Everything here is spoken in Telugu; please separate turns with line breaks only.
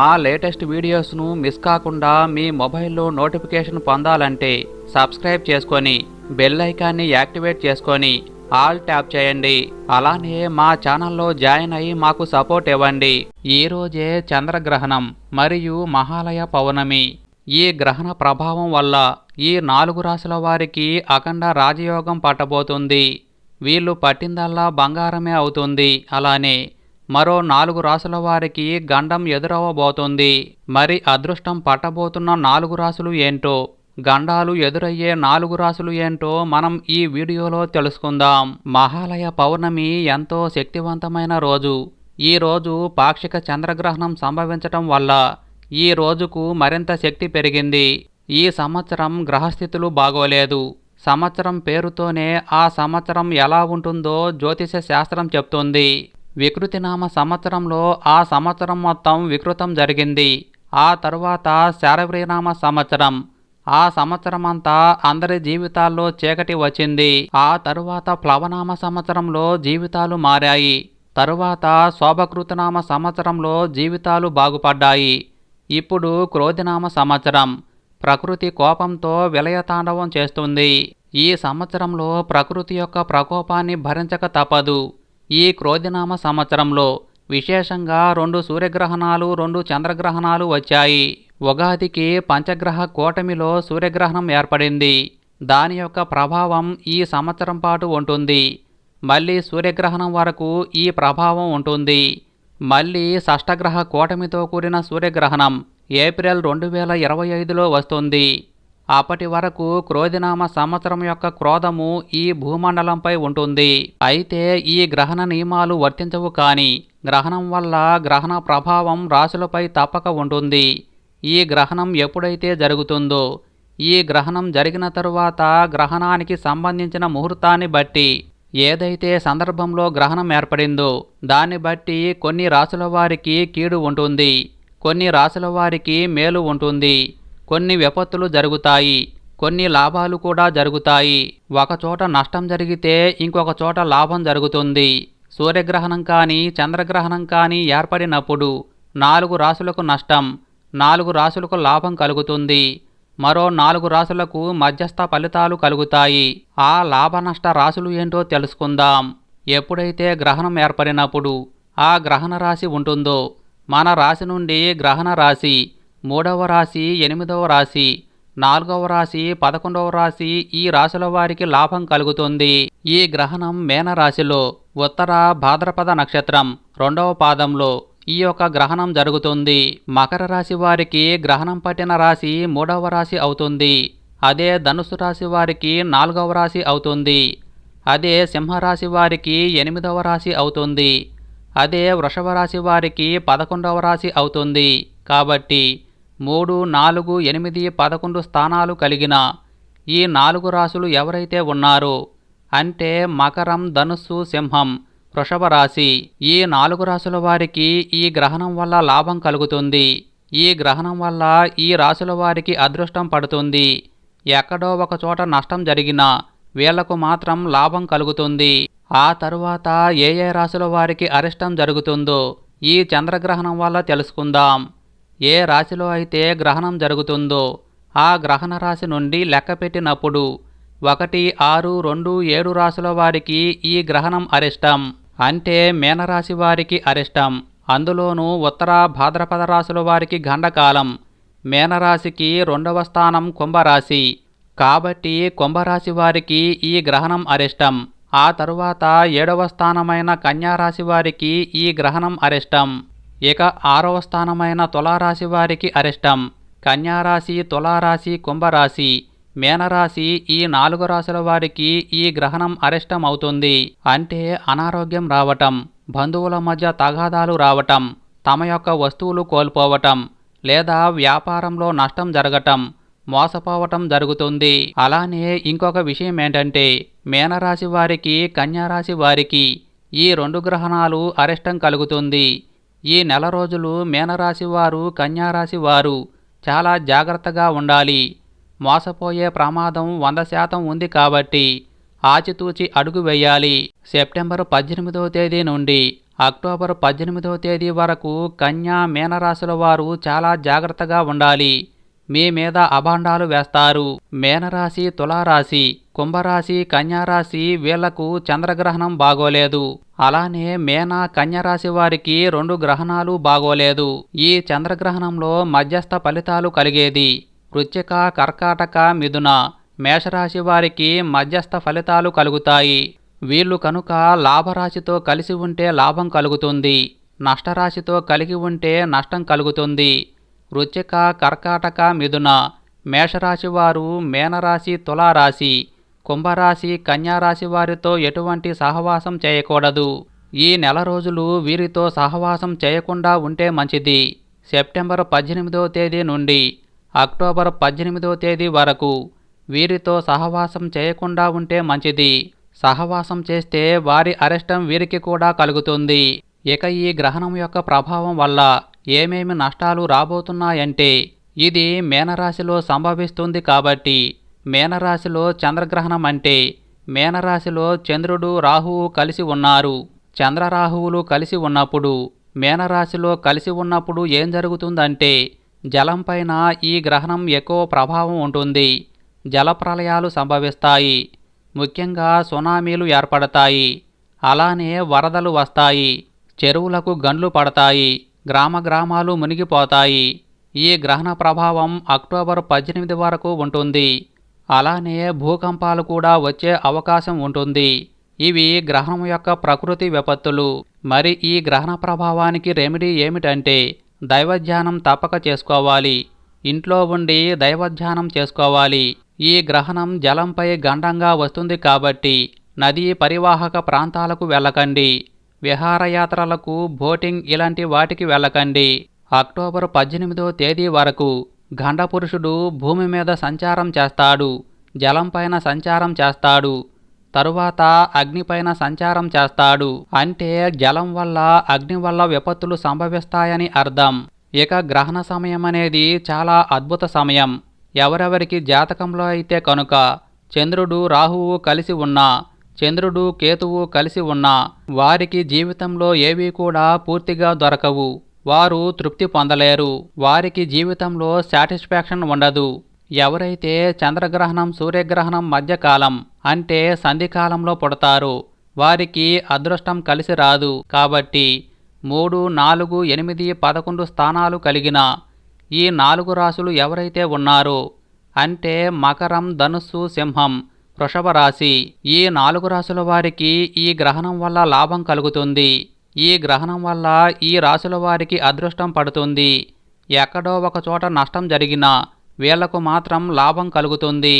మా లేటెస్ట్ వీడియోస్ను మిస్ కాకుండా మీ మొబైల్లో నోటిఫికేషన్ పొందాలంటే సబ్స్క్రైబ్ చేసుకొని బెల్ ఐకాన్ని యాక్టివేట్ చేసుకొని ఆల్ ట్యాప్ చేయండి. అలానే మా ఛానల్లో జాయిన్ అయ్యి మాకు సపోర్ట్ ఇవ్వండి. ఈ రోజే చంద్రగ్రహణం మరియు మహాలయ పౌర్ణమి. ఈ గ్రహణ ప్రభావం వల్ల ఈ నాలుగు రాశుల వారికి అఖండ రాజయోగం పట్టబోతుంది. వీళ్ళు పట్టిందల్లా బంగారమే అవుతుంది. అలానే మరో నాలుగు రాసుల వారికి గండం ఎదురవ్వబోతుంది. మరి అదృష్టం పట్టబోతున్న నాలుగు రాసులు ఏంటో? గండాలు ఎదురయ్యే నాలుగు రాసులు ఏంటో మనం ఈ వీడియోలో తెలుసుకుందాం. మహాలయ పౌర్ణమి ఎంతో శక్తివంతమైన రోజు. ఈ రోజు పాక్షిక చంద్రగ్రహణం సంభవించటం వల్ల ఈ రోజుకు మరింత శక్తి పెరిగింది. ఈ సంవత్సరం గ్రహస్థితులు బాగోలేదు. సంవత్సరం పేరుతోనే ఆ సంవత్సరం ఎలా ఉంటుందో జ్యోతిష శాస్త్రం చెప్తుంది. వికృతినామ సంవత్సరంలో ఆ సంవత్సరం మొత్తం వికృతం జరిగింది. ఆ తరువాత శారవీనామ సంవత్సరం. ఆ సంవత్సరమంతా అందరి జీవితాల్లో చీకటి వచ్చింది. ఆ తరువాత ప్లవనామ సంవత్సరంలో జీవితాలు మారాయి. తరువాత శోభకృతనామ సంవత్సరంలో జీవితాలు బాగుపడ్డాయి. ఇప్పుడు క్రోధినామ సంవత్సరం. ప్రకృతి కోపంతో విలయతాండవం చేస్తుంది. ఈ సంవత్సరంలో ప్రకృతి యొక్క ప్రకోపాన్ని భరించక తప్పదు. ఈ క్రోధినామ సంవత్సరంలో విశేషంగా రెండు సూర్యగ్రహణాలు రెండు చంద్రగ్రహణాలు వచ్చాయి. ఉగాదికి పంచగ్రహ కూటమిలో సూర్యగ్రహణం ఏర్పడింది. దాని యొక్క ప్రభావం ఈ సంవత్సరం పాటు ఉంటుంది. మళ్ళీ సూర్యగ్రహణం వరకు ఈ ప్రభావం ఉంటుంది. మళ్ళీ షష్టగ్రహ కూటమితో కూడిన సూర్యగ్రహణం ఏప్రిల్ రెండు వేల ఇరవై ఐదులో వస్తుంది. అప్పటి వరకు క్రోధినామ సంవత్సరం యొక్క క్రోధము ఈ భూమండలంపై ఉంటుంది. అయితే ఈ గ్రహణ నియమాలు వర్తించవు కానీ గ్రహణం వల్ల గ్రహణ ప్రభావం రాశులపై తప్పక ఉంటుంది. ఈ గ్రహణం ఎప్పుడైతే జరుగుతుందో ఈ గ్రహణం జరిగిన తరువాత గ్రహణానికి సంబంధించిన ముహూర్తాన్ని బట్టి ఏదైతే సందర్భంలో గ్రహణం ఏర్పడిందో దాన్ని బట్టి కొన్ని రాసుల వారికి కీడు ఉంటుంది కొన్ని రాసుల వారికి మేలు ఉంటుంది. కొన్ని విపత్తులు జరుగుతాయి కొన్ని లాభాలు కూడా జరుగుతాయి. ఒకచోట నష్టం జరిగితే ఇంకొక చోట లాభం జరుగుతుంది. సూర్యగ్రహణం కానీ చంద్రగ్రహణం కానీ ఏర్పడినప్పుడు నాలుగు రాసులకు నష్టం నాలుగు రాసులకు లాభం కలుగుతుంది. మరో నాలుగు రాసులకు మధ్యస్థ ఫలితాలు కలుగుతాయి. ఆ లాభ నష్ట రాశులు ఏంటో తెలుసుకుందాం. ఎప్పుడైతే గ్రహణం ఏర్పడినప్పుడు ఆ గ్రహణ రాశి ఉంటుందో మన రాశి నుండి గ్రహణ రాశి మూడవ రాశి ఎనిమిదవ రాశి నాలుగవ రాశి పదకొండవ రాశి ఈ రాశుల వారికి లాభం కలుగుతుంది. ఈ గ్రహణం మేన రాశిలో ఉత్తర భాద్రపద నక్షత్రం రెండవ పాదంలో ఈ యొక్క గ్రహణం జరుగుతుంది. మకర రాశి వారికి గ్రహణం పట్టిన రాశి మూడవ రాశి అవుతుంది. అదే ధనుసు రాశి వారికి నాలుగవ రాశి అవుతుంది. అదే సింహరాశి వారికి ఎనిమిదవ రాశి అవుతుంది. అదే వృషభ రాశి వారికి పదకొండవ రాశి అవుతుంది. కాబట్టి మూడు నాలుగు ఎనిమిది పదకొండు స్థానాలు కలిగిన ఈ నాలుగు రాశులు ఎవరైతే ఉన్నారో అంటే మకరం ధనుస్సు సింహం వృషభ రాశి ఈ నాలుగు రాశుల వారికి ఈ గ్రహణం వల్ల లాభం కలుగుతుంది. ఈ గ్రహణం వల్ల ఈ రాశుల వారికి అదృష్టం పడుతుంది. ఎక్కడో ఒక చోట నష్టం జరిగినా వీళ్ళకు మాత్రం లాభం కలుగుతుంది. ఆ తరువాత ఏ ఏ రాశుల వారికి అరిష్టం జరుగుతుందో ఈ చంద్రగ్రహణం వల్ల తెలుసుకుందాం. ఏ రాశిలో అయితే గ్రహణం జరుగుతుందో ఆ గ్రహణ రాశి నుండి లెక్కపెట్టినప్పుడు ఒకటి ఆరు రెండు ఏడు రాశుల వారికి ఈ గ్రహణం అరిష్టం. అంటే మీనరాశి వారికి అరిష్టం. అందులోనూ ఉత్తర భాద్రపద రాశుల వారికి గండకాలం. మీనరాశికి రెండవ స్థానం కుంభరాశి. కాబట్టి కుంభరాశి వారికి ఈ గ్రహణం అరిష్టం. ఆ తరువాత ఏడవ స్థానమైన కన్యారాశి వారికి ఈ గ్రహణం అరిష్టం. ఇక ఆరవ స్థానమైన తులారాశి వారికి అరిష్టం. కన్యారాశి తులారాశి కుంభరాశి. మేనరాశి ఈ నాలుగు రాశుల వారికి ఈ గ్రహణం అరిష్టం అవుతుంది అంటే అనారోగ్యం రావటం బంధువుల మధ్య తగాదాలు రావటం తమ యొక్క వస్తువులు కోల్పోవటం లేదా వ్యాపారంలో నష్టం జరగటం మోసపోవటం జరుగుతుంది. అలానే ఇంకొక విషయం ఏంటంటే మేనరాశి వారికి కన్యారాశి వారికి ఈ రెండు గ్రహణాలు అరిష్టం కలుగుతుంది. ఈ నెల రోజులు మీనరాశి వారు కన్యారాశి వారు చాలా జాగ్రత్తగా ఉండాలి. మోసపోయే ప్రమాదం వంద శాతం ఉంది కాబట్టి ఆచితూచి అడుగు వేయాలి. సెప్టెంబర్ పద్దెనిమిదవ తేదీ నుండి అక్టోబర్ పద్దెనిమిదవ తేదీ వరకు కన్యా మీనరాశుల వారు చాలా జాగ్రత్తగా ఉండాలి. మీ మీద అభాండాలు వేస్తారు. మేనరాశి తులారాశి కుంభరాశి కన్యారాశి వీళ్ళకు చంద్రగ్రహణం బాగోలేదు. అలానే మేన కన్యరాశి వారికి రెండు గ్రహణాలు బాగోలేదు. ఈ చంద్రగ్రహణంలో మధ్యస్థ ఫలితాలు కలిగేది. వృచ్చిక కర్కాటక మిథున మేషరాశి వారికి మధ్యస్థ ఫలితాలు కలుగుతాయి. వీళ్ళు కనుక లాభరాశితో కలిసి ఉంటే లాభం కలుగుతుంది. నష్టరాశితో కలిగి ఉంటే నష్టం కలుగుతుంది. వృచ్చిక కర్కాటక మిథున మేషరాశి వారు మేనరాశి తులారాశి. కుంభరాశి కన్యారాశి వారితో ఎటువంటి సహవాసం చేయకూడదు. ఈ నెల రోజులు వీరితో సహవాసం చేయకుండా ఉంటే మంచిది. సెప్టెంబర్ పద్దెనిమిదవ తేదీ నుండి అక్టోబర్ పద్దెనిమిదవ తేదీ వరకు వీరితో సహవాసం చేయకుండా ఉంటే మంచిది. సహవాసం చేస్తే వారి అరెస్టం వీరికి కూడా కలుగుతుంది. ఇక ఈ గ్రహణం యొక్క ప్రభావం వల్ల ఏమేమి నష్టాలు రాబోతున్నాయంటే ఇది మేనరాశిలో సంభవిస్తుంది కాబట్టి మేనరాశిలో చంద్రగ్రహణం అంటే మేనరాశిలో చంద్రుడు రాహువు కలిసి ఉన్నారు. చంద్రరాహువులు కలిసి ఉన్నప్పుడు మేనరాశిలో కలిసి ఉన్నప్పుడు ఏం జరుగుతుందంటే జలంపైన ఈ గ్రహణం ఎక్కువ ప్రభావం ఉంటుంది. జలప్రలయాలు సంభవిస్తాయి. ముఖ్యంగా సునామీలు ఏర్పడతాయి. అలానే వరదలు వస్తాయి. చెరువులకు గండ్లు పడతాయి. గ్రామ గ్రామాలు మునిగిపోతాయి. ఈ గ్రహణ ప్రభావం అక్టోబర్ పద్దెనిమిది వరకు ఉంటుంది. అలానే భూకంపాలు కూడా వచ్చే అవకాశం ఉంటుంది. ఇవి గ్రహణం యొక్క ప్రకృతి విపత్తులు. మరి ఈ గ్రహణ ప్రభావానికి రెమెడీ ఏమిటంటే దైవధ్యానం తప్పక చేసుకోవాలి. ఇంట్లో ఉండి దైవధ్యానం చేసుకోవాలి. ఈ గ్రహణం జలంపై గండంగా వస్తుంది కాబట్టి నదీ పరివాహక ప్రాంతాలకు వెళ్ళకండి. విహారయాత్రలకు బోటింగ్ ఇలాంటి వాటికి వెళ్ళకండి. అక్టోబర్ పద్దెనిమిదో తేదీ వరకు గండపురుషుడు భూమి మీద సంచారం చేస్తాడు జలంపైన సంచారం చేస్తాడు తరువాత అగ్నిపైన సంచారం చేస్తాడు. అంటే జలం వల్ల అగ్ని వల్ల విపత్తులు సంభవిస్తాయని అర్థం. ఇక గ్రహణ సమయం అనేది చాలా అద్భుత సమయం. ఎవరెవరికి జాతకంలో అయితే కనుక చంద్రుడు రాహువు కలిసి ఉన్నా చంద్రుడు కేతువు కలిసి ఉన్నా వారికి జీవితంలో ఏవీ కూడా పూర్తిగా దొరకవు. వారు తృప్తి పొందలేరు. వారికి జీవితంలో సాటిస్ఫాక్షన్ ఉండదు. ఎవరైతే చంద్రగ్రహణం సూర్యగ్రహణం మధ్యకాలం అంటే సంధికాలంలో పుడతారు. వారికి అదృష్టం కలిసి రాదు. కాబట్టి మూడు నాలుగు ఎనిమిది పదకొండు స్థానాలు కలిగిన ఈ నాలుగు రాసులు ఎవరైతే ఉన్నారో అంటే మకరం ధనుస్సు సింహం వృషభ రాశి ఈ నాలుగు రాసుల వారికి ఈ గ్రహణం వల్ల లాభం కలుగుతుంది. ఈ గ్రహణం వల్ల ఈ రాశుల వారికి అదృష్టం పడుతుంది. ఎక్కడో ఒక చోట నష్టం జరిగినా వీళ్ళకు మాత్రం లాభం కలుగుతుంది.